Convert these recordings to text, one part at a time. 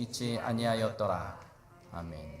있지 아니하였더라. 아멘.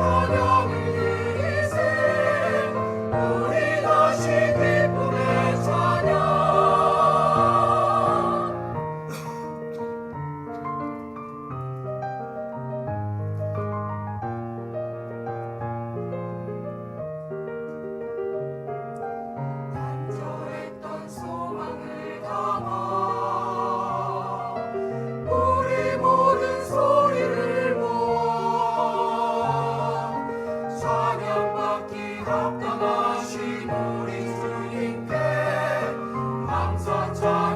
Senhor. 감사받기 합당하신 우리 주님께 감사 찬